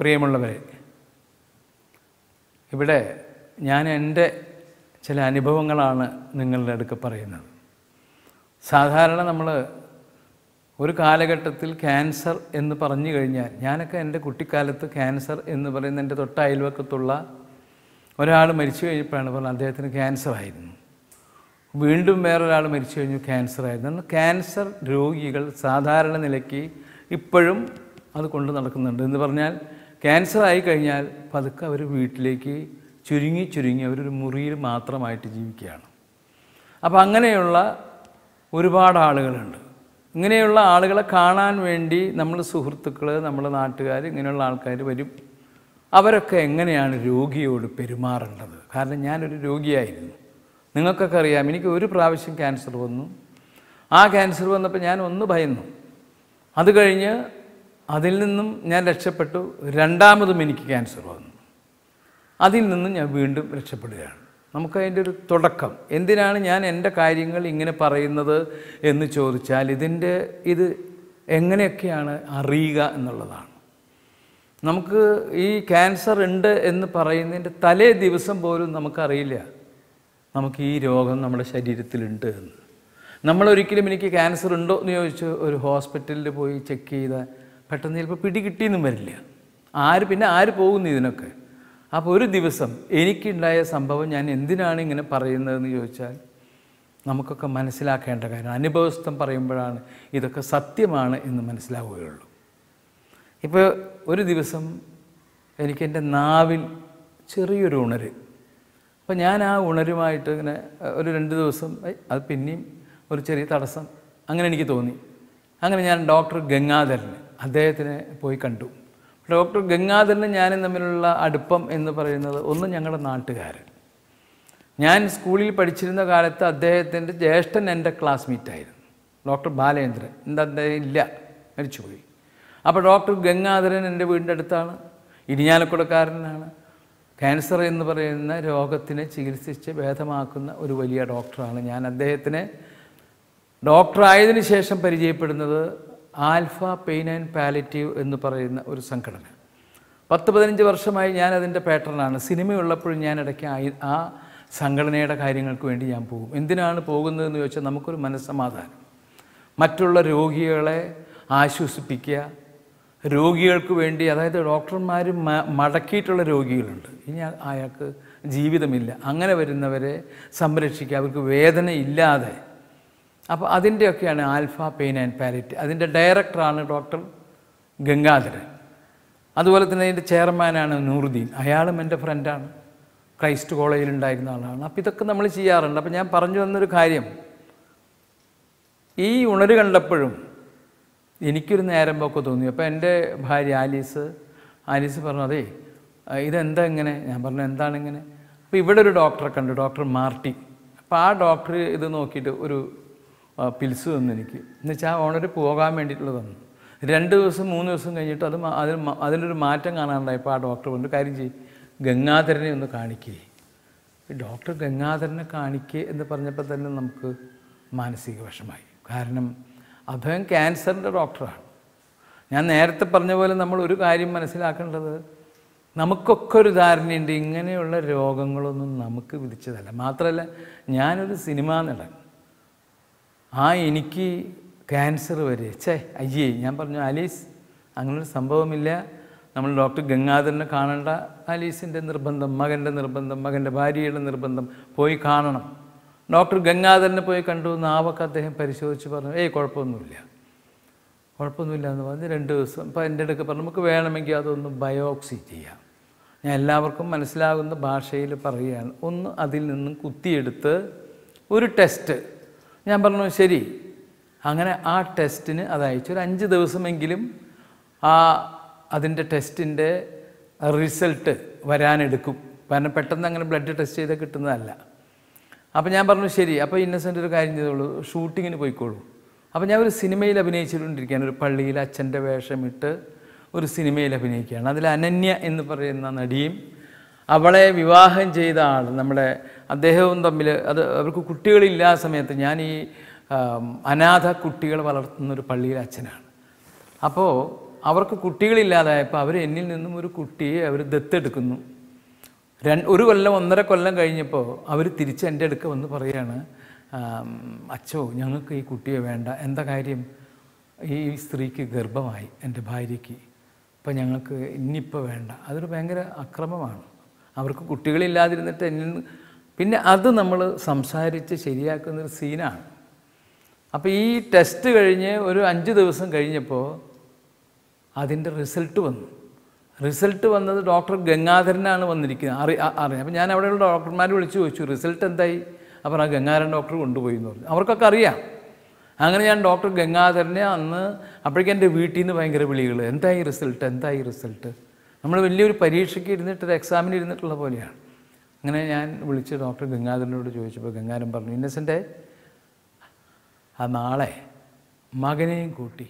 പ്രിയമുള്ളവരെ ഇവിടെ ഞാൻ എന്റെ ചില അനുഭവങ്ങളാണ് നിങ്ങളുടെ അടുക്ക് പറയുന്നത്. സാധാരണ നമ്മൾ ഒരു കാലഘട്ടത്തിൽ ക്യാൻസർ എന്ന് പറഞ്ഞു കഴിഞ്ഞാൽ ഞാനൊക്കെ എന്റെ കുട്ടിക്കാലത്ത് ക്യാൻസർ എന്ന് പറയുന്ന എന്റെ തൊട്ട അയൽവക്കത്തുള്ള ഒരാൾ മരിച്ചു കഴിഞ്ഞപ്പോഴാണ് പറഞ്ഞത് അദ്ദേഹത്തിന് ക്യാൻസർ ആയിരുന്നു. വീണ്ടും വേറൊരാൾ മരിച്ചു കഴിഞ്ഞു ക്യാൻസർ ആയിരുന്നു. ക്യാൻസർ രോഗികൾ സാധാരണ നിലയ്ക്ക് ഇപ്പോഴും അത് കൊണ്ട് നടക്കുന്നുണ്ട്. എന്ന് പറഞ്ഞാൽ ക്യാൻസർ ആയി കഴിഞ്ഞാൽ പതുക്കെ അവർ വീട്ടിലേക്ക് ചുരുങ്ങി ചുരുങ്ങി അവരൊരു മുറിയിൽ മാത്രമായിട്ട് ജീവിക്കുകയാണ്. അപ്പോൾ അങ്ങനെയുള്ള ഒരുപാട് ആളുകളുണ്ട്. ഇങ്ങനെയുള്ള ആളുകളെ കാണാൻ വേണ്ടി നമ്മൾ സുഹൃത്തുക്കൾ നമ്മുടെ നാട്ടുകാർ ഇങ്ങനെയുള്ള ആൾക്കാർ വരും. അവരൊക്കെ എങ്ങനെയാണ് രോഗിയോട് പെരുമാറേണ്ടത്? കാരണം ഞാനൊരു രോഗിയായിരുന്നു. നിങ്ങൾക്കൊക്കെ അറിയാം എനിക്ക് ഒരു പ്രാവശ്യം ക്യാൻസർ വന്നു. ആ ക്യാൻസർ വന്നപ്പോൾ ഞാൻ ഒന്ന് ഭയന്നു. അത് കഴിഞ്ഞ് അതിൽ നിന്നും ഞാൻ രക്ഷപ്പെട്ടു. രണ്ടാമതും എനിക്ക് ക്യാൻസർ വന്നു. അതിൽ നിന്നും ഞാൻ വീണ്ടും രക്ഷപ്പെടുകയാണ്. നമുക്കതിന്റെ ഒരു തുടക്കം. എന്തിനാണ് ഞാൻ എന്റെ കാര്യങ്ങൾ ഇങ്ങനെ പറയുന്നത് എന്ന് ചോദിച്ചാൽ ഇതിന്റെ ഇത് എങ്ങനെയൊക്കെയാണ് അറിയുക എന്നുള്ളതാണ്. നമുക്ക് ഈ ക്യാൻസർ ഉണ്ട് എന്ന് പറയുന്നതിന്റെ തലേ ദിവസം പോലും നമുക്കറിയില്ല. നമുക്ക് ഈ രോഗം നമ്മുടെ ശരീരത്തിലുണ്ട് എന്ന്. നമ്മളൊരിക്കലും എനിക്ക് ക്യാൻസർ ഉണ്ടോ എന്ന് ചോദിച്ച് ഒരു ഹോസ്പിറ്റലിൽ പോയി ചെക്ക് ചെയ്ത പെട്ടെന്ന് ചിലപ്പോൾ പിടികിട്ടിയെന്നും വരില്ല. ആര് പിന്നെ ആര് പോകുന്നു ഇതിനൊക്കെ? അപ്പോൾ ഒരു ദിവസം എനിക്കുണ്ടായ സംഭവം ഞാൻ എന്തിനാണ് ഇങ്ങനെ പറയുന്നതെന്ന് ചോദിച്ചാൽ നമുക്കൊക്കെ മനസ്സിലാക്കേണ്ട കാര്യം അനുഭവസ്ഥം പറയുമ്പോഴാണ് ഇതൊക്കെ സത്യമാണ് എന്ന് മനസ്സിലാവുകയുള്ളൂ. ഇപ്പോൾ ഒരു ദിവസം എനിക്ക് എന്റെ നാവിൽ ചെറിയൊരു ഉണര്. അപ്പോൾ ഞാൻ ആ ഉണരുമായിട്ട് ഇങ്ങനെ ഒരു രണ്ട് ദിവസം അത് പിന്നെയും ഒരു ചെറിയ തടസ്സം അങ്ങനെ എനിക്ക് തോന്നി. അങ്ങനെ ഞാൻ ഡോക്ടർ ഗംഗാധരന് അദ്ദേഹത്തിനെ പോയി കണ്ടു. ഡോക്ടർ ഗംഗാധരനും ഞാനും തമ്മിലുള്ള അടുപ്പം എന്ന് പറയുന്നത് ഒന്ന് ഞങ്ങളുടെ നാട്ടുകാരൻ. ഞാൻ സ്കൂളിൽ പഠിച്ചിരുന്ന കാലത്ത് അദ്ദേഹത്തിന്റെ ജ്യേഷ്ഠൻ എന്റെ ക്ലാസ്മേറ്റ് ആയിരുന്നു. ഡോക്ടർ ബാലേന്ദ്രൻ. എന്താ അദ്ദേഹം ഇല്ല. മരിച്ചുപോയി. അപ്പോൾ ഡോക്ടർ ഗംഗാധരൻ എന്റെ വീടിന്റെ അടുത്താണ്. ഇരിഞ്ഞാലക്കുടക്കാരനാണ് ക്യാൻസർ എന്ന് പറയുന്ന രോഗത്തിനെ ചികിത്സിച്ച് ഭേദമാക്കുന്ന ഒരു വലിയ ഡോക്ടറാണ് ഞാൻ. അദ്ദേഹത്തിനെ ഡോക്ടറായതിനു ശേഷം പരിചയപ്പെടുന്നത് ആൽഫ പെയിൻ ആൻഡ് പാലറ്റീവ് എന്ന് പറയുന്ന ഒരു സംഘടന. പത്ത് പതിനഞ്ച് വർഷമായി ഞാൻ അതിന്റെ പാറ്റേണാണ്. സിനിമയുള്ളപ്പോഴും ഞാൻ ഇടയ്ക്ക് ആ സംഘടനയുടെ കാര്യങ്ങൾക്ക് വേണ്ടി ഞാൻ പോകും. എന്തിനാണ് പോകുന്നതെന്ന് ചോദിച്ചാൽ നമുക്കൊരു മനസ്സമാധാനം. മറ്റുള്ള രോഗികളെ ആശ്വസിപ്പിക്കുക. രോഗികൾക്ക് വേണ്ടി അതായത് ഡോക്ടർമാർ മടക്കിയിട്ടുള്ള രോഗികളുണ്ട്. ഇനി അയാൾക്ക് ജീവിതമില്ല. അങ്ങനെ വരുന്നവരെ സംരക്ഷിക്കുക. അവർക്ക് വേദന ഇല്ലാതെ അപ്പോൾ അതിന്റെയൊക്കെയാണ് ആൽഫ പെയിൻ ആൻഡ് പാലിറ്റി അതിന്റെ ഡയറക്ടറാണ് ഡോക്ടർ ഗംഗാധരൻ. അതുപോലെ തന്നെ അതിന്റെ ചെയർമാനാണ് നൂറുദ്ദീൻ. അയാളും എന്റെ ഫ്രണ്ടാണ്. ക്രൈസ്റ്റ് കോളേജിലുണ്ടായിരുന്ന ആളാണ്. അപ്പോൾ ഇതൊക്കെ നമ്മൾ ചെയ്യാറുണ്ട്. അപ്പോൾ ഞാൻ പറഞ്ഞു വന്നൊരു കാര്യം. ഈ ഉണര് കണ്ടപ്പോഴും എനിക്കൊരു നേരം പോക്ക് തോന്നി. അപ്പോൾ എന്റെ ഭാര്യ ആലീസ് ആലീസ് പറഞ്ഞു അതേ ഇതെന്താ ഇങ്ങനെ? ഞാൻ പറഞ്ഞു എന്താണ് ഇങ്ങനെ? അപ്പോൾ ഇവിടെ ഒരു ഡോക്ടറെ കണ്ടു ഡോക്ടർ മാർട്ടി. അപ്പോൾ ആ ഡോക്ടർ ഇത് നോക്കിയിട്ട് ഒരു പിൽസ് തന്നു എനിക്ക്. എന്നുവെച്ചാൽ ആ ഓണർ പോകാൻ വേണ്ടിയിട്ടുള്ള തന്നു. രണ്ട് ദിവസം മൂന്ന് ദിവസം കഴിഞ്ഞിട്ട് അത് അതിൽ അതിലൊരു മാറ്റം കാണാനുണ്ടായപ്പോൾ ആ ഡോക്ടർ പറഞ്ഞു കാര്യം ചെയ്യും ഗംഗാധരനെ ഒന്ന് കാണിക്കേ. ഡോക്ടർ ഗംഗാധരനെ കാണിക്കേ എന്ന് പറഞ്ഞപ്പോൾ തന്നെ നമുക്ക് മാനസിക വിഷമായി. കാരണം അദ്ദേഹം ക്യാൻസറിന്റെ ഡോക്ടറാണ് ഞാൻ നേരത്തെ പറഞ്ഞ പോലെ നമ്മൾ ഒരു കാര്യം മനസ്സിലാക്കേണ്ടത് നമുക്കൊക്കെ ഒരു ധാരണയുണ്ട് ഇങ്ങനെയുള്ള രോഗങ്ങളൊന്നും നമുക്ക് വിധിച്ചതല്ല. മാത്രമല്ല ഞാനൊരു സിനിമാ നടൻ. ആ എനിക്ക് ക്യാൻസർ വരെ. ചേ അയ്യേ ഞാൻ പറഞ്ഞു അലീസ് അങ്ങനൊരു സംഭവമില്ല. നമ്മൾ ഡോക്ടർ ഗംഗാധരനെ കാണേണ്ട. ആലീസിന്റെ നിർബന്ധം മകന്റെ നിർബന്ധം മകന്റെ ഭാര്യയുടെ നിർബന്ധം പോയി കാണണം. ഡോക്ടർ ഗംഗാധരനെ പോയി കണ്ടു നാവൊക്കെ അദ്ദേഹം പരിശോധിച്ച് പറഞ്ഞു ഏയ് കുഴപ്പമൊന്നുമില്ല. കുഴപ്പമൊന്നുമില്ല എന്ന് പറഞ്ഞ് രണ്ട് ദിവസം ഇപ്പം എന്റെ അടുക്ക് പറഞ്ഞു നമുക്ക് വേണമെങ്കിൽ അതൊന്ന് ബയോക്സി ചെയ്യാം. ഞാൻ എല്ലാവർക്കും മനസ്സിലാകുന്ന ഭാഷയിൽ പറയുകയാണ്. ഒന്ന് അതിൽ നിന്നും കുത്തിയെടുത്ത് ഒരു ടെസ്റ്റ് ഞാൻ പറഞ്ഞു ശരി. അങ്ങനെ ആ ടെസ്റ്റിന് അത് അയച്ചു. ഒരു അഞ്ച് ദിവസമെങ്കിലും ആ അതിന്റെ ടെസ്റ്റിന്റെ റിസൾട്ട് വരാനെടുക്കും. കാരണം പെട്ടെന്ന് അങ്ങനെ ബ്ലഡ് ടെസ്റ്റ് ചെയ്താൽ കിട്ടുന്നതല്ല. അപ്പോൾ ഞാൻ പറഞ്ഞു ശരി അപ്പോൾ ഇന്നസെന്റ് ഒരു കാര്യം ചെയ്തോളൂ. ഷൂട്ടിങ്ങിന് പോയിക്കോളൂ. അപ്പോൾ ഞാൻ ഒരു സിനിമയിൽ അഭിനയിച്ചുകൊണ്ടിരിക്കുകയാണ്. ഒരു പള്ളിയിൽ അച്ഛന്റെ വേഷമിട്ട് ഒരു സിനിമയിൽ അഭിനയിക്കുകയാണ്. അതിൽ അനന്യ എന്ന് പറയുന്ന നടിയും അവളെ വിവാഹം ചെയ്ത ആൾ നമ്മുടെ അദ്ദേഹവും തമ്മിൽ അത് അവർക്ക് കുട്ടികളില്ല സമയത്ത് ഞാൻ ഈ അനാഥ കുട്ടികൾ വളർത്തുന്ന ഒരു പള്ളിയിലെ അച്ഛനാണ്. അപ്പോൾ അവർക്ക് കുട്ടികളില്ലാതായപ്പോൾ അവർ എന്നിൽ നിന്നും ഒരു കുട്ടിയെ അവർ ദത്തെടുക്കുന്നു. രണ്ട് ഒരു കൊല്ലം ഒന്നര കൊല്ലം കഴിഞ്ഞപ്പോൾ അവർ തിരിച്ച് എന്റെ അടുക്ക വന്ന് പറയുകയാണ് അച്ഛോ ഞങ്ങൾക്ക് ഈ കുട്ടിയെ വേണ്ട. എന്താ കാര്യം? ഈ സ്ത്രീക്ക് ഗർഭമായി എന്റെ ഭാര്യയ്ക്ക്. അപ്പം ഞങ്ങൾക്ക് ഇനിയിപ്പോൾ വേണ്ട. അതൊരു ഭയങ്കര അക്രമമാണ്. അവർക്ക് കുട്ടികളില്ലാതിരുന്നിട്ട് എന്നിൽ പിന്നെ അത് നമ്മൾ സംസാരിച്ച് ശരിയാക്കുന്നൊരു സീനാണ്. അപ്പോൾ ഈ ടെസ്റ്റ് കഴിഞ്ഞ് ഒരു അഞ്ച് ദിവസം കഴിഞ്ഞപ്പോൾ അതിന്റെ റിസൾട്ട് വന്നു. റിസൾട്ട് വന്നത് ഡോക്ടർ ഗംഗാധരനാണ് വന്നിരിക്കുന്നത്. അറി അറിയാം. അപ്പം ഞാൻ അവിടെയുള്ള ഡോക്ടർമാർ വിളിച്ച് ചോദിച്ചു റിസൾട്ട് എന്തായി? അപ്പോൾ ആ ഗംഗാധരൻ ഡോക്ടർ കൊണ്ടുപോയി എന്ന് പറഞ്ഞു. അവർക്കൊക്കെ അറിയാം. അങ്ങനെ ഞാൻ ഡോക്ടർ ഗംഗാധരനെ അന്ന് അപ്പോഴേക്കും എന്റെ വീട്ടിൽ നിന്ന് ഭയങ്കര വിളികൾ എന്തായി റിസൾട്ട്? എന്തായി റിസൾട്ട്? നമ്മൾ വലിയൊരു പരീക്ഷയ്ക്ക് ഇരുന്നിട്ട് ഒരു എക്സാമിന് ഇരുന്നിട്ടുള്ള പോലെയാണ്. അങ്ങനെ ഞാൻ വിളിച്ച് ഡോക്ടർ ഗംഗാധരനോട് ചോദിച്ചപ്പോൾ ഗംഗാധരൻ പറഞ്ഞു ഇന്നസെന്റെ ആ നാളെ മകനെയും കൂട്ടി